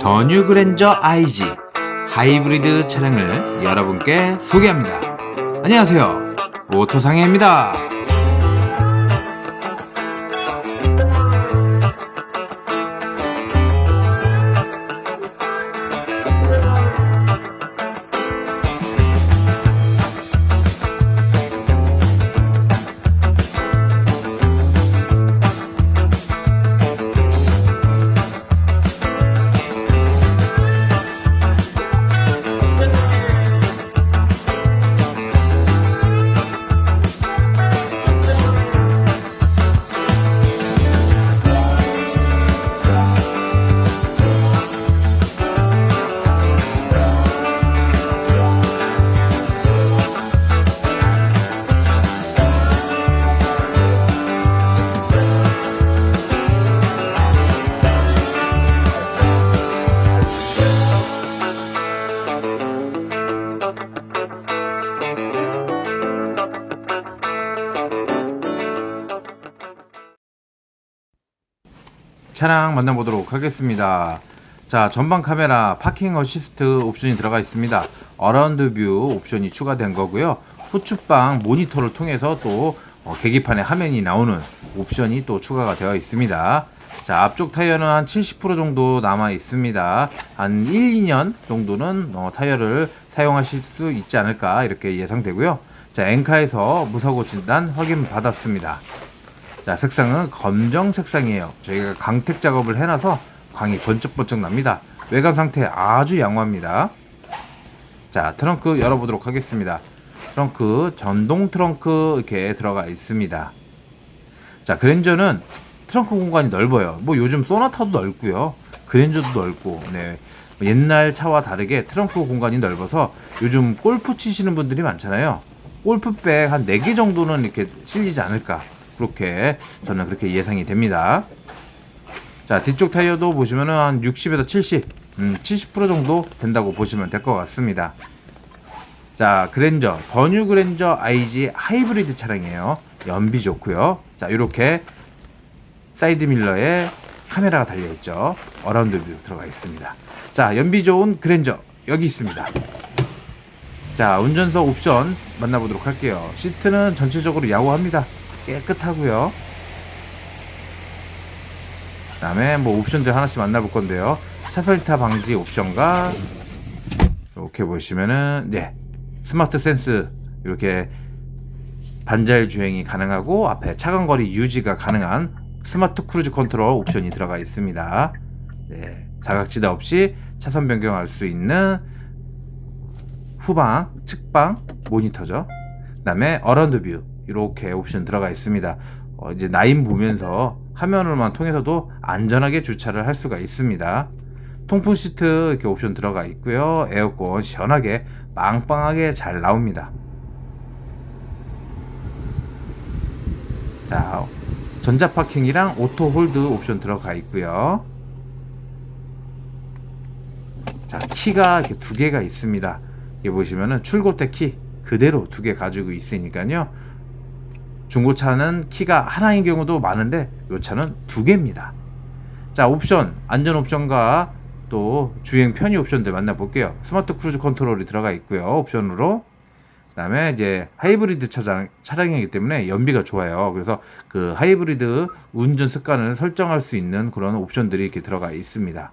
더 뉴 그랜저 IG 하이브리드 차량을 여러분께 소개합니다. 안녕하세요. 오토상해입니다. 차량 만나보도록 하겠습니다. 자, 전방 카메라 파킹 어시스트 옵션이 들어가 있습니다. 어라운드 뷰 옵션이 추가된 거고요. 후측방 모니터를 통해서 또 어, 계기판에 화면이 나오는 옵션이 또 추가가 되어 있습니다. 자, 앞쪽 타이어는 한 70% 정도 남아 있습니다. 한 1, 2년 정도는 어, 타이어를 사용하실 수 있지 않을까 이렇게 예상되고요. 자, 엔카에서 무사고 진단 확인 받았습니다. 자, 색상은 검정 색상이에요. 저희가 강택 작업을 해놔서 광이 번쩍번쩍 납니다. 외관 상태 아주 양호합니다. 자, 트렁크 열어보도록 하겠습니다. 트렁크, 전동 트렁크 이렇게 들어가 있습니다. 자, 그랜저는 트렁크 공간이 넓어요. 뭐 요즘 소나타도 넓고요. 그랜저도 넓고, 네. 옛날 차와 다르게 트렁크 공간이 넓어서 요즘 골프 치시는 분들이 많잖아요. 골프백 한 4개 정도는 이렇게 실리지 않을까. 그렇게 저는 그렇게 예상이 됩니다. 자, 뒤쪽 타이어도 보시면은 한 60에서 70, 음, 70% 정도 된다고 보시면 될 것 같습니다. 자, 그랜저, 더뉴 그랜저 IG 하이브리드 차량이에요. 연비 좋고요. 자, 이렇게 사이드 밀러에 카메라가 달려 있죠. 어라운드 뷰 들어가 있습니다. 자, 연비 좋은 그랜저 여기 있습니다. 자, 운전석 옵션 만나보도록 할게요. 시트는 전체적으로 야호합니다. 깨끗하고요. 그 다음에 뭐 옵션들 하나씩 만나볼 건데요. 차설타 방지 옵션과 이렇게 보시면은 네 스마트 센스 이렇게 반자율 주행이 가능하고 앞에 차간 거리 유지가 가능한 스마트 크루즈 컨트롤 옵션이 들어가 있습니다. 네, 사각지대 없이 차선 변경할 수 있는 후방, 측방 모니터죠. 그다음에 어라운드 뷰 이렇게 옵션 들어가 있습니다. 어, 이제 나인 보면서 화면을만 통해서도 안전하게 주차를 할 수가 있습니다. 통풍 시트 이렇게 옵션 들어가 있고요. 에어컨 시원하게 빵빵하게 잘 나옵니다. 자, 전자 파킹이랑 오토 홀드 옵션 들어가 있고요. 자, 키가 이렇게 두 개가 있습니다. 여기 보시면은 출고 때 키 그대로 두 개 가지고 있으니까요. 중고차는 키가 하나인 경우도 많은데 이 차는 두 개입니다. 자, 옵션, 안전 옵션과 또 주행 편의 옵션들 만나볼게요. 스마트 크루즈 컨트롤이 들어가 있고요. 옵션으로. 그다음에 이제 하이브리드 차량, 차량이기 때문에 연비가 좋아요. 그래서 그 하이브리드 운전 습관을 설정할 수 있는 그런 옵션들이 이렇게 들어가 있습니다.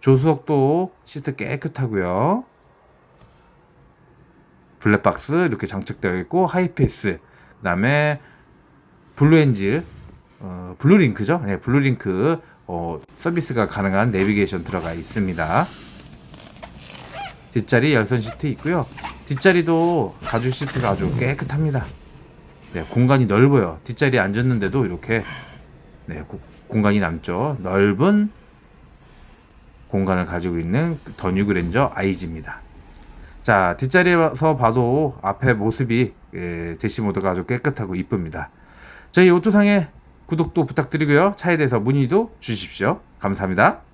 조수석도 시트 깨끗하고요. 블랙박스 이렇게 장착되어 있고 하이패스 그다음에 블루엔즈 어, 블루링크죠? 네, 블루링크 어, 서비스가 가능한 내비게이션 들어가 있습니다. 뒷자리 열선 시트 있고요. 뒷자리도 가죽 시트가 아주 깨끗합니다. 네, 공간이 넓어요. 뒷자리에 앉았는데도 이렇게 네, 고, 공간이 남죠. 넓은 공간을 가지고 있는 더 뉴 그랜저 아이지입니다 자 뒷자리에서 봐도 앞에 모습이 예, 대시모드가 아주 깨끗하고 이쁩니다. 저희 오토상의 구독도 부탁드리고요. 차에 대해서 문의도 주십시오. 감사합니다.